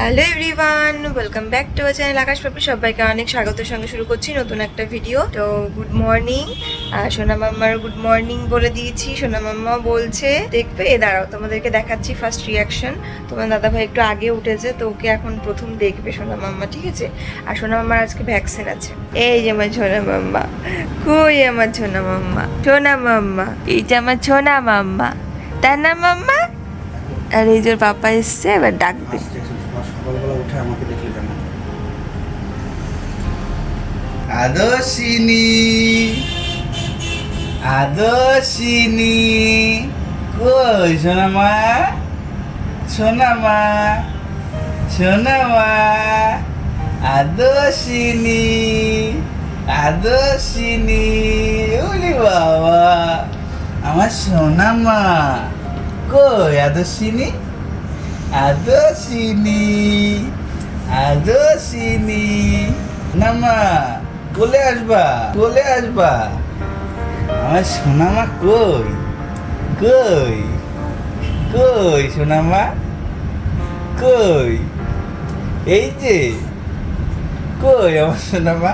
Hello everyone, welcome back to our channel Akash Papi. সবাইকে অনেক স্বাগতের সঙ্গে শুরু করছি নতুন একটা ভিডিও। তো গুড মর্নিং। সোনা মাম্মার গুড মর্নিং বলে দিয়েছি। সোনা মাম্মা বলছে, দেখবে? এ, দাঁড়াও, তোমাদেরকে দেখাচ্ছি ফার্স্ট রিয়াকশন তোমার দাদা ভাই একটু আগে উঠেছে, তো ওকে এখন প্রথম দেখবে সোনা মাম্মা, ঠিক আছে? আর সোনা মাম্মার আজকে ভ্যাকসিন আছে। এই যে আমার সোনা মাম্মা, কই আমার সোনা মাম্মা? সোনা মাম্মা, এই যে আমার সোনা মাম্মা। তার না মাম্মা? আর, এই যে পাপা এসছে, এবার ডাকবে। সকালবেলা উঠে আমাকে দেখলে কেন? আদর্শিনী আদর্শিনী, কই সোনামা? সোনামা সোনামা, আদর্শিনী আদর্শিনী ওলি বাবা, আমার সোনামা, কই আদর্শিনী? আদর্শিনী আদর্শিনী নামা কোলে আসবা কোলে আসবা। আমার সোনামা কই? কই? কই সোনামা? কই? এই যে, কই আমার সোনামা?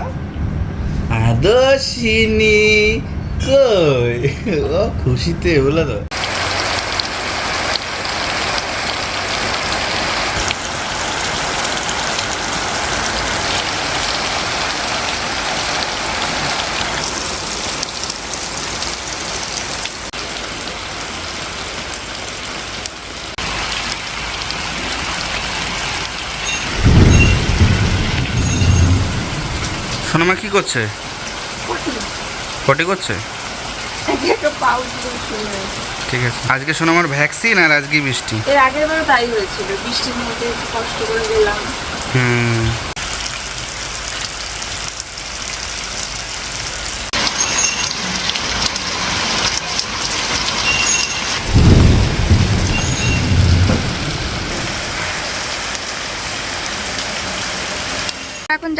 আদর্শিনী কই? ও খুশিতে বলে তো। করছে? পটি করছে? ঠিক আছে। আজকে সোনামার ভ্যাকসিন আর আজকে বৃষ্টি। এর আগের বারও তাই হয়েছিল। বৃষ্টির মধ্যে কষ্ট করে গেলাম। হুম।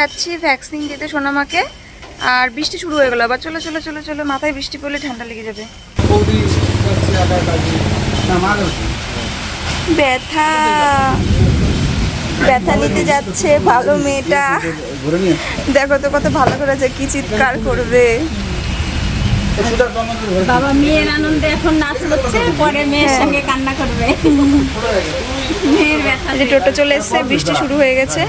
যাচ্ছি ভ্যাকসিন দিতে সোনামাকে। আর বৃষ্টি শুরু হয়ে গেল আবার চলো চলো চলো চলো মাথায় বৃষ্টি পড়লে ঠান্ডা লেগে যাবে। ব্যথা। ব্যথা নিতে যাচ্ছে ভালো মেয়েটা। দেখো তো কত ভালো করেছে কি চিৎকার করবে। বাবা মেয়ের আনন্দে এখন নাচ করছে পরে মেয়ের সঙ্গে কান্না করবে। মেয়ের ব্যথা যে টোটো চলে এসছে বৃষ্টি শুরু হয়ে গেছে।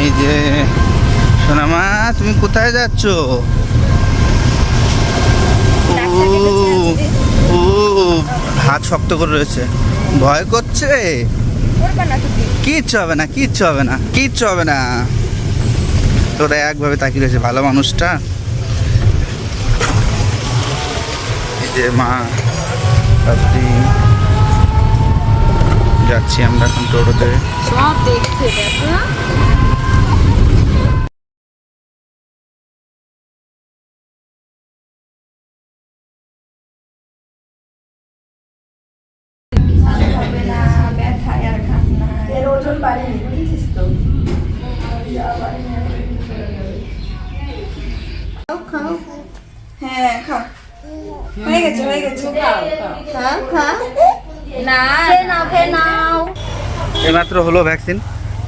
এই যে সোনামা তুমি কোথায় যাচ্ছ? ও, হাত শক্ত করে রয়েছে। ভয় করছে? কিচ্ছু হবে না কিচ্ছু হবে না কিচ্ছু হবে না। তোরা একভাবে তাকিয়ে রয়েছে ভালো মানুষটা। এই যে মা যাচ্ছি আমরা এখন টোটোতে। সব দেখছে ব্যথা এইমাত্র হলো ভ্যাকসিন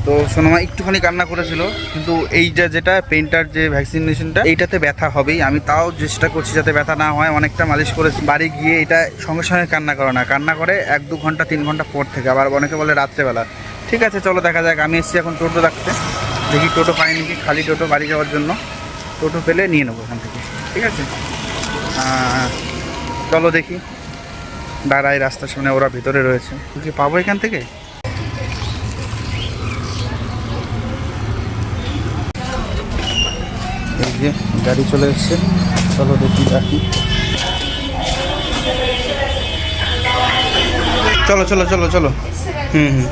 তো সোনামা একটুখানি কান্না করেছিল, কিন্তু এইটা যেটা পেইন্টার যে ভ্যাকসিনেশনটা এইটাতে ব্যথা হবেই। আমি তাও চেষ্টা করছি যাতে ব্যথা না হয়, অনেকটা মালিশ করেছি। বাড়ি গিয়ে এটা সঙ্গে সঙ্গে কান্না করে না। কান্না করে এক দু ঘণ্টা, তিন ঘণ্টা পর থেকে। আবার অনেকে বলে রাত্রেবেলা। ঠিক আছে, চলো দেখা যাক। আমি এসেছি এখন টোটো রাখতে দেখি টোটো পাই নাকি খালি টোটো বাড়ি যাওয়ার জন্য। টোটো পেলে নিয়ে নেব এখান থেকে। ঠিক আছে? চলো দেখি। দাঁড়াই রাস্তার সামনে, ওরা ভিতরে রয়েছে। কি পাবো এখান থেকে? এই যে গাড়ি চলে এসছে চলো দেখি রাখি। চলো চলো চলো চলো। হুম হুম।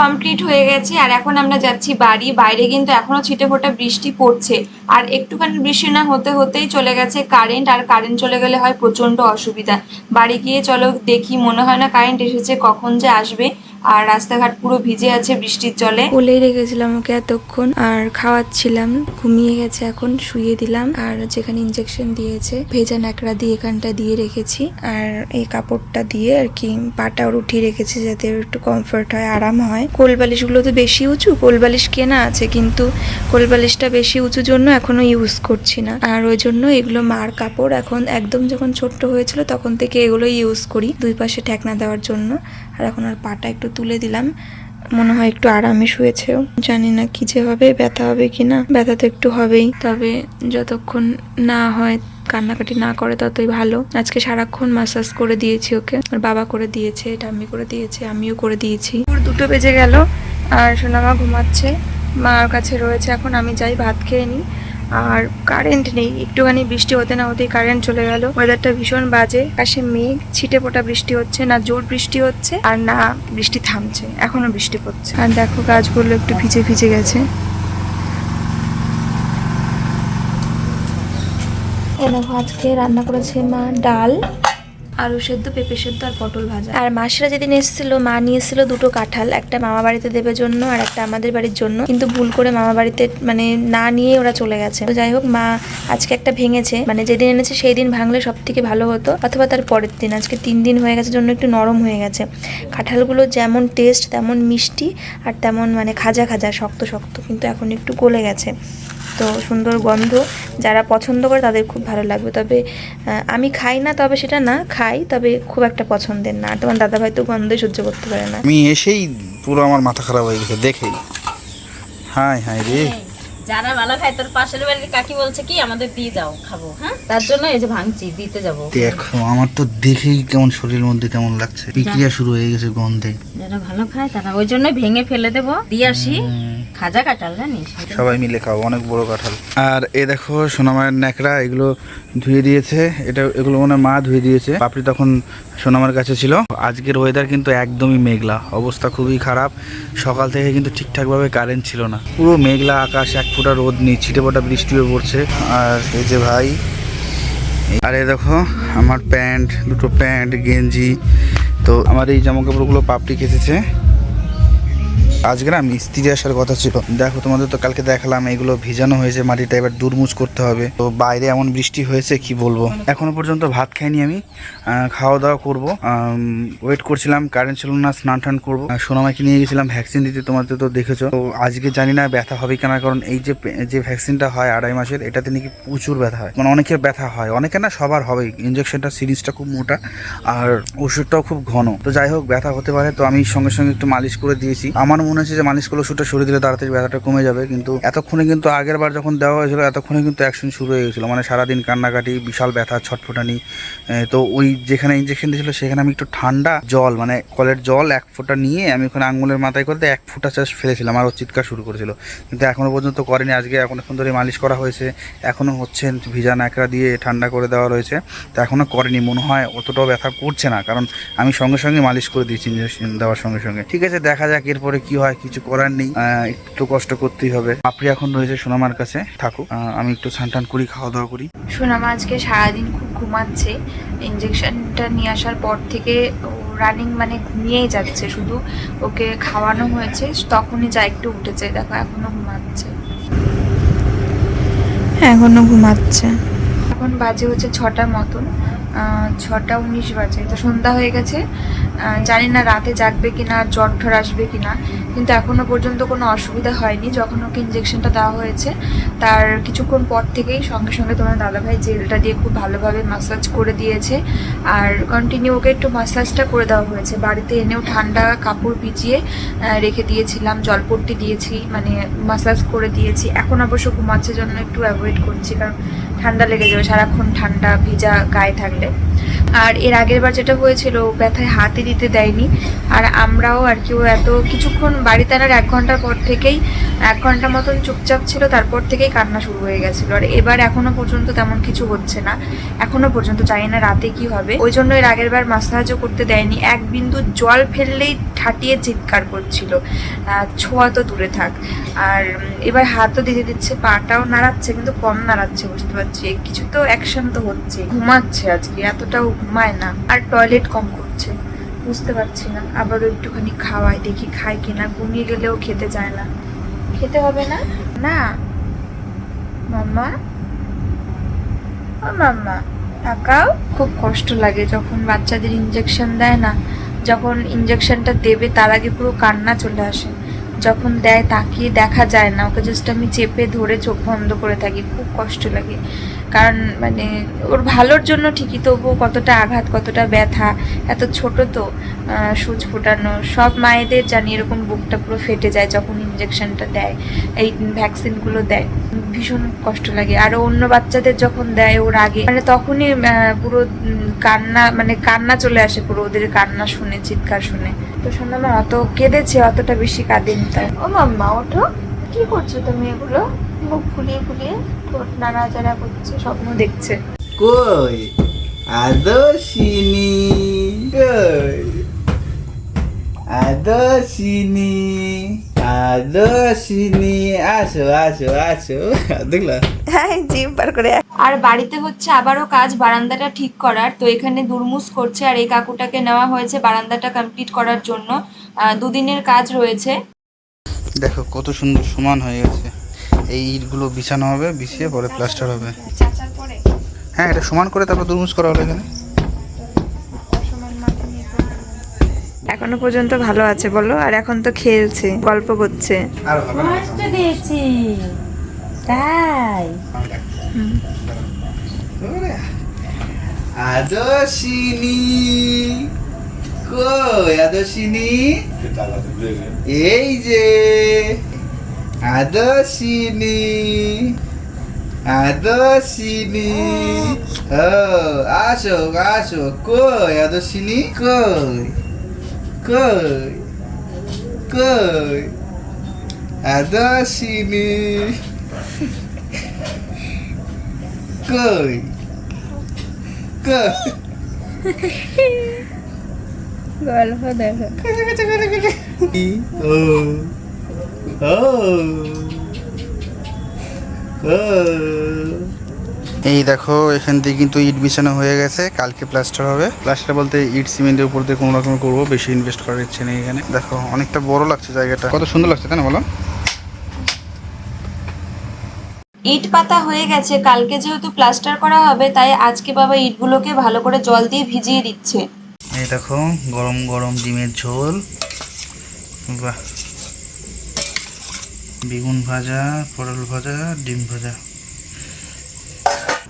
কমপ্লিট হয়ে গেছে, আর এখন আমরা যাচ্ছি বাড়ি। বাইরে কিন্তু এখনও ছিটে ফোটা বৃষ্টি পড়ছে। আর একটুখানি বৃষ্টি না হতে হতেই চলে গেছে কারেন্ট আর কারেন্ট চলে গেলে হয় প্রচণ্ড অসুবিধা। বাড়ি গিয়ে চলো দেখি, মনে হয় না কারেন্ট এসেছে, কখন যে আসবে। আর রাস্তাঘাট পুরো ভিজে আছে বৃষ্টির জলে। কোলেই রেখেছিলাম ওকে এতক্ষণ, আর খাওয়াচ্ছিলাম, ঘুমিয়ে গেছে এখন, শুয়ে দিলাম, আর যেখানে ইঞ্জেকশন দিয়েছে, ভেজা ন্যাকড়া দিয়ে এখানটা দিয়ে রেখেছি, আর এই কাপড়টা দিয়ে আর কি পাটা ওর উঠিয়ে রেখেছি যাতে একটু কমফোর্ট হয়, আরাম হয়। কোল বালিশগুলো তো বেশি উঁচু কোল বালিশ কেনা আছে, কিন্তু কোল বালিশটা বেশি উঁচু জন্য এখনও ইউজ করছি না। আর ওই জন্য এগুলো মার কাপড় এখন একদম যখন ছোট্ট হয়েছিল, তখন থেকে এগুলো ইউজ করি, দুই পাশে ঠেকনা দেওয়ার জন্য, আর এখন আর পাটা একটু তুলে দিলাম। মনে হয় একটু আরামে শুয়েছেও। জানি না কি যে হবে, ব্যথা হবে কি না। ব্যথা তো একটু হবেই। তবে যতক্ষণ না হয়, কান্নাকাটি না করে, ততই ভালো। আজকে সারাক্ষণ মাসাজ করে দিয়েছি ওকে। আর বাবা করে দিয়েছে ঠাম্মি করে দিয়েছে, আমিও করে দিয়েছি। দুপুর দুটো বেজে গেল, আর সোনামা ঘুমাচ্ছে। মার কাছে রয়েছে। এখন আমি যাই ভাত খেয়ে নিই। আর কারেন্ট নেই। একটুখানি বৃষ্টি হতে না হতেই কারেন্ট চলে গেল। ওয়েদারটা ভীষণ বাজে। আকাশে মেঘ, ছিটে পোটা বৃষ্টি হচ্ছে, না জোর বৃষ্টি হচ্ছে, আর না বৃষ্টি থামছে, এখনও বৃষ্টি পড়ছে। আর দেখো গাছগুলো একটু ভিজে ভিজে গেছে। দেখো আজকে রান্না করেছে মা ডাল। আলু সেদ্ধ, পেঁপে সেদ্ধ আর পটল ভাজা। আর মাসিরা যেদিন এসেছিল, মা নিয়ে এসেছিল দুটো কাঁঠাল, একটা মামা বাড়িতে দেবে জন্য আর একটা আমাদের বাড়ির জন্য। কিন্তু ভুল করে মামা বাড়িতে মানে না নিয়ে ওরা চলে গেছে। তো যাই হোক, মা আজকে একটা ভেঙেছে। মানে যেদিন এনেছে সেই দিন ভাঙলে সব থেকে ভালো হতো। অথবা তার পরের দিন, আজকে তিন দিন হয়ে গেছে, জন্য একটু নরম হয়ে গেছে। কাঁঠালগুলো যেমন টেস্ট তেমন মিষ্টি আর তেমন মানে খাজা খাজা, শক্ত শক্ত, কিন্তু এখন একটু গলে গেছে। তো সুন্দর গন্ধ। যারা পছন্দ করে তাদের খুব ভালো লাগবে। তবে আমি খাই না তবে সেটা না খাই তবে খুব একটা পছন্দের না। আর তোমার দাদাভাই তো গন্ধই সহ্য করতে পারে না। আমি এসেই পুরো আমার মাথা খারাপ হয়ে গেছে দেখেই। হাই হাই রে। যারা ভালো খায় তোর পাশের বাড়ির কাকি বলছে কি আমাদের দিয়ে যাও খাব। হ্যাঁ? তার জন্য এই যে ভাঙছি দিতে যাব। দেখো আমার তো দেখেই কেমন শরীরের মধ্যে কেমন লাগছে। বিক্রিয়া শুরু হয়ে গেছে গন্ধে। যারা ভালো খায় তারা ওই জন্য ভেঙে ফেলে দেবো। দিয়ে আসি। খাজা কাটাল জানিস? সবাই মিলে খাও অনেক বড় কাঁঠাল। আর এ দেখো সোনামায়ের ন্যাকড়া এগুলো ধুয়ে দিয়েছে। এটা এগুলো মনে মা ধুয়ে দিয়েছে। পাপড়ি তখন সোনামার কাছে ছিল। আজকের ওয়েদার কিন্তু একদমই মেঘলা। অবস্থা খুবই খারাপ। সকাল থেকে কিন্তু ঠিকঠাকভাবে কারেন্ট ছিল না। পুরো মেঘলা আকাশ, এক ফোঁটা রোদ নেই, ছিটে ফোটা বৃষ্টিও পড়ছে। আর এই যে ভাই, আর দেখো, আমার প্যান্ট, দুটো প্যান্ট, গেঞ্জি। তো আমার এই জামা কাপড়গুলো পাপড়ি কেচেছে। আজকে না মিস্ত্রি আসার কথা ছিল, দেখো তোমাদের তো কালকে দেখালাম, এগুলো ভিজানো হয়েছে, মাটিটা এবার দুরমুজ করতে হবে। তো বাইরে এমন বৃষ্টি হয়েছে, কি বলব? এখনও পর্যন্ত ভাত খাইনি আমি খাওয়া দাওয়া করব। ওয়েট করছিলাম কারেন্ট ছিল না, স্নান টান করব। সোনামাকে নিয়ে গেছিলাম ভ্যাকসিন দিতে, তোমাদের তো দেখেছ। তো আজকে জানি না ব্যথা হবে কিনা, কারণ এই যে যে ভ্যাকসিনটা হয় আড়াই মাসের, এটাতে নাকি প্রচুর ব্যথা হয়। মানে অনেকের ব্যথা হয়, অনেকের না সবার হবে ইঞ্জেকশনটা সিরিজটা খুব মোটা, আর ওষুধটাও খুব ঘন। তো যাই হোক, ব্যথা হতে পারে, তো আমি সঙ্গে সঙ্গে একটু মালিশ করে দিয়েছি। আমার মনে হচ্ছে যে মালিশ করলে ওষুধটা সরিয়ে দিলে তাড়াতাড়ি ব্যথাটা কমে যাবে, কিন্তু এতক্ষণে কিন্তু আগের বার যখন দেওয়া হয়েছিল, এতক্ষণে কিন্তু অ্যাকশন শুরু হয়ে গেছিল। মানে সারাদিন কান্নাকাটি, বিশাল ব্যথা, ছটফটানি। তো ওই যেখানে ইঞ্জেকশন দিয়েছিল, সেখানে আমি একটু ঠান্ডা জল মানে কলের জল এক ফোঁটা নিয়ে আমি ওখানে আঙুলের মাথায় করতে এক ফোঁটা চাষ ফেলেছিলাম, আর ও চিৎকার শুরু করেছিল। কিন্তু এখনও পর্যন্ত করেনি। আজকে এখন ধরে মালিশ করা হয়েছে। এখনও হচ্ছে ভিজা ন্যাকড়া দিয়ে ঠান্ডা করে দেওয়া রয়েছে। তো এখনও করেনি। মনে হয় অতটাও ব্যথা করছে না, কারণ আমি সঙ্গে সঙ্গে মালিশ করে দিয়েছি ইঞ্জেকশন দেওয়ার সঙ্গে সঙ্গে। ঠিক আছে, দেখা যাক এরপরে কি হয় কিছু করার নেই। একটু কষ্ট করতেই হবে। পাপড়ি এখন রয়েছে সোনামার কাছে। থাকুক আমি একটু স্নান করি খাওয়া দাওয়া করি। সোনামা আজকে সারাদিন খুব ঘুমাচ্ছে। ইঞ্জেকশনটা নিয়ে আসার পর থেকে রানিং মানে ঘুমিয়েই যাচ্ছে। শুধু ওকে খাওয়ানো হয়েছে তখনই যা একটু উঠেছে। দেখো এখনও ঘুমাচ্ছে। এখনও ঘুমাচ্ছে। এখন বাজে হচ্ছে ছটার মতন। আহ, ছটা উনিশ বাজে। তো সন্ধ্যা হয়ে গেছে। জানি না রাতে জাগবে কিনা জ্বর ঠর আসবে কিনা। কিন্তু এখনও পর্যন্ত কোনো অসুবিধা হয়নি। যখন ওকে ইঞ্জেকশনটা দেওয়া হয়েছে, তার কিছুক্ষণ পর থেকেই সঙ্গে সঙ্গে তোমার দাদাভাই জেলটা দিয়ে খুব ভালোভাবে মাসাজ করে দিয়েছে। আর কন্টিনিউ ওকে একটু মাসাজটা করে দেওয়া হয়েছে। বাড়িতে এনেও ঠান্ডা কাপড় ভিজিয়ে রেখে দিয়েছিলাম, জলপট্টি দিয়েছি মানে মাসাজ করে দিয়েছি। এখন অবশ্য ঘুমাচ্ছে জন্য একটু অ্যাভয়েড করছি, কারণ ঠান্ডা লেগে যাবে, সারাক্ষণ ঠান্ডা ভিজা গায়ে থাকলে। আর এর আগের বার যেটা হয়েছিল ব্যথায় হাতে দিতে দেয়নি। আর আমরাও আর কি, ও এত কিছুক্ষণ বাড়িতে আনার এক ঘণ্টার পর থেকেই, এক ঘণ্টা মতন চুপচাপ ছিল, তারপর থেকেই কান্না শুরু হয়ে গেছিল। আর এবার এখনও পর্যন্ত তেমন কিছু হচ্ছে না। এখনও পর্যন্ত জানি না রাতে কি হবে। ওই জন্য এর আগের বার মাসাজও করতে দেয়নি। এক বিন্দু জল ফেললেই ঠাটিয়ে চিৎকার করছিল। ছোঁয়া তো দূরে থাক। আর এবার হাতও দিতে দিচ্ছে, পাটাও নাড়াচ্ছে, কিন্তু কম নাড়াচ্ছে, বুঝতে পারছি কিছু তো অ্যাকশন তো হচ্ছে। ঘুমাচ্ছে আজকে, এতটাও ঘুমায় না। আর টয়লেট কম করছে, বুঝতে পারছি না। আবারও একটুখানি খাওয়াই, দেখি খায় কিনা, ঘুমিয়ে গেলেও খেতে চায় না। খেতে হবে না? না। মাম্মা? ও মাম্মা, তাকাও। খুব কষ্ট লাগে যখন বাচ্চাদের ইঞ্জেকশন দেয় না। যখন ইঞ্জেকশনটা দেবে, তার আগে পুরো কান্না চলে আসে। যখন দেয় তাকিয়ে দেখা যায় না, ওকে জাস্ট আমি চেপে ধরে চোখ বন্ধ করে থাকি, খুব কষ্ট লাগে। কারণ মানে ওর ভালোর জন্য ঠিকই, তবুও কতটা আঘাত, কতটা ব্যথা, এত ছোট তো সূচ ফোটানো, সব মায়েদের জানি এরকম বুকটা পুরো ফেটে যায় যখন ইঞ্জেকশনটা দেয়, এই ভ্যাকসিনগুলো দেয়। ভীষণ কষ্ট লাগে। আর অন্য বাচ্চাদের যখন দেয় ওর আগে মানে তখনই পুরো কান্না মানে কান্না চলে আসে পুরো, ওদের কান্না শুনে, চিৎকার শুনে। তো শোনো না অত কেঁদেছে অতটা বেশি কাঁদেনি তাই ও মাম্মা ওঠো। কি করছ তুমি এগুলো? মুখ ফুলিয়ে ফুলিয়ে ঠোঁট নাড়াচাড়া করছে স্বপ্ন দেখছে। কই? আদর্শিনী কই? আদর্শিনী আদর্শিনী আসো আসো আসো। দেখলা? হ্যাঁ করে আর বাড়িতে হচ্ছে আবারও কাজ বারান্দাটা ঠিক করার তো এখানে দুরমুস করছে আর এই কাকুটাকে নেওয়া হয়েছে বারান্দাটা কমপ্লিট করার জন্য। দুদিনের কাজ রয়েছে। দেখো কত সুন্দর সমান হয়ে গেছে। এই ইটগুলো বিছানো হবে বিছিয়ে পরে প্লাস্টার হবে। হ্যাঁ এটা সমান করে তারপর দুরমুজ করা হলো এখানে। এখনও পর্যন্ত ভালো আছে বলো? আর এখন তো খেলছে গল্প করছে। দিয়েছি। তাই। আদর্শিনী। কই আদর্শিনী? এই যে। আদর্শিনী। আদর্শিনী। ও আসো আসো কই আদর্শিনী? কই? কই কই আদর্শিনী কই কই গল্প দেখো ও ও ও এই দেখো এখান থেকে কিন্তু ইট বিছানো হয়ে গেছে। কালকে প্লাস্টার হবে। প্লাস্টার বলতে ইট সিমেন্টের উপর দিয়ে কোনো রকম করব বেশি ইনভেস্ট করার ইচ্ছে নেই এখানে। দেখো অনেকটা বড় লাগছে জায়গাটা। কত সুন্দর লাগছে তাই না বলো? ইট পাতা হয়ে গেছে। কালকে যেহেতু প্লাস্টার করা হবে তাই আজকে বাবা ইটগুলোকে ভালো করে জল দিয়ে ভিজিয়ে দিচ্ছে। এই দেখো গরম গরম ডিমের ঝোল। বাহ। বেগুন ভাজা পটল ভাজা ডিম ভাজা।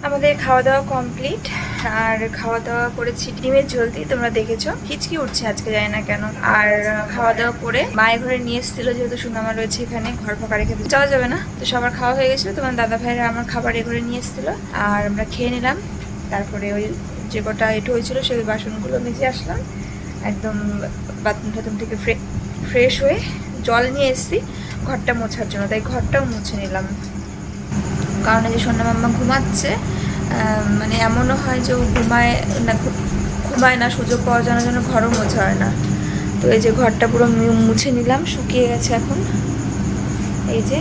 আমাদের খাওয়া দাওয়া কমপ্লিট আর খাওয়া দাওয়া করেছি ডিমের ঝোল দিয়ে তোমরা দেখেছ। হিচকি উঠছে আজকে যায় না কেন। আর খাওয়া দাওয়া করে মায়ের ঘরে নিয়ে এসেছিল, যেহেতু সুনামা রয়েছে এখানে, ঘর ফাঁকা রেখে যাওয়া যাবে না? তো সবার খাওয়া হয়ে গেছিল, তোমার দাদা ভাইরা আমার খাবার এ ঘরে নিয়ে এসেছিল। আর আমরা খেয়ে নিলাম। তারপরে ওই যে কটা এটো হয়েছিল, সেই বাসনগুলো মেজে আসলাম। একদম বাথরুম টাথরুম থেকে ফ্রেশ হয়ে জল নিয়ে এসেছি, ঘরটা মোছার জন্য। তাই ঘরটাও মুছে নিলাম। কারণ এই যে সোনা মাম্মা ঘুমাচ্ছে মানে এমনও হয় যে ও ঘুমায় না ঘুমায় না, সুযোগ পাওয়া যেন যেন ঘরও মোছা হয় না। তো এই যে ঘরটা পুরো মুছে নিলাম, শুকিয়ে গেছে এখন। এই যে।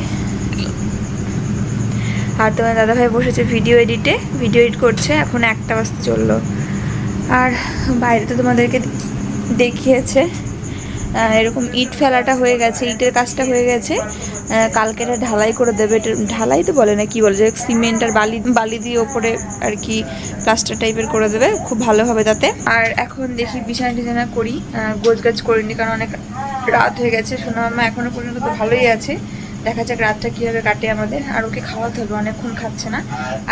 আর তোমার দাদাভাই বসেছে ভিডিও এডিটে ভিডিও এডিট করছে, এখন একটা বাজতে চলল। আর বাইরে তো তোমাদেরকে দেখিয়েছে। এরকম ইট ফেলাটা হয়ে গেছে, ইটের কাজটা হয়ে গেছে। কালকে এটা ঢালাই করে দেবে। এটা ঢালাই তো বলে না, কি বলে? যে সিমেন্ট আর বালি বালি দিয়ে ওপরে আর কি প্লাস্টার টাইপের করে দেবে, খুব ভালো হবে তাতে। আর এখন দেখি বিছানা টিছানা করি গাছ করিনি কারণ অনেক রাত হয়ে গেছে। সোনা মামা এখনও পর্যন্ত তো ভালোই আছে। দেখা যাক রাতটা কীভাবে কাটে আমাদের। আর ওকে খাওয়াতে হবে, অনেকক্ষণ খাচ্ছে না।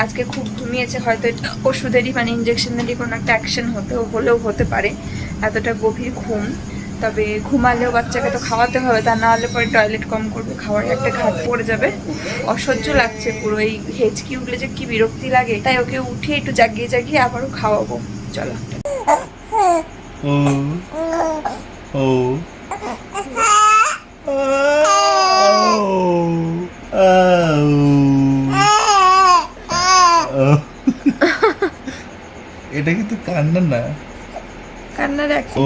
আজকে খুব ঘুমিয়েছে, হয়তো ওষুধেরই মানে ইঞ্জেকশনেরই কোনো একটা অ্যাকশন হতে হলেও হতে পারে। এতটা গভীর ঘুম। তবে ঘুমালেও বাচ্চাকে তো খাওয়াতে হবে তা না হলে পরে টয়লেট কম করবে খাওয়ার একটা ঘাট পড়ে যাবে। অসহ্য লাগছে পুরো এই হেঁচকি উঠলে যে কি বিরক্তি লাগে। তাই ওকে উঠে একটু জাগিয়ে জাগিয়ে আবারও খাওয়াবো চলো। ও এটা কিন্তু কান্না না। কান্না দেখ। ও।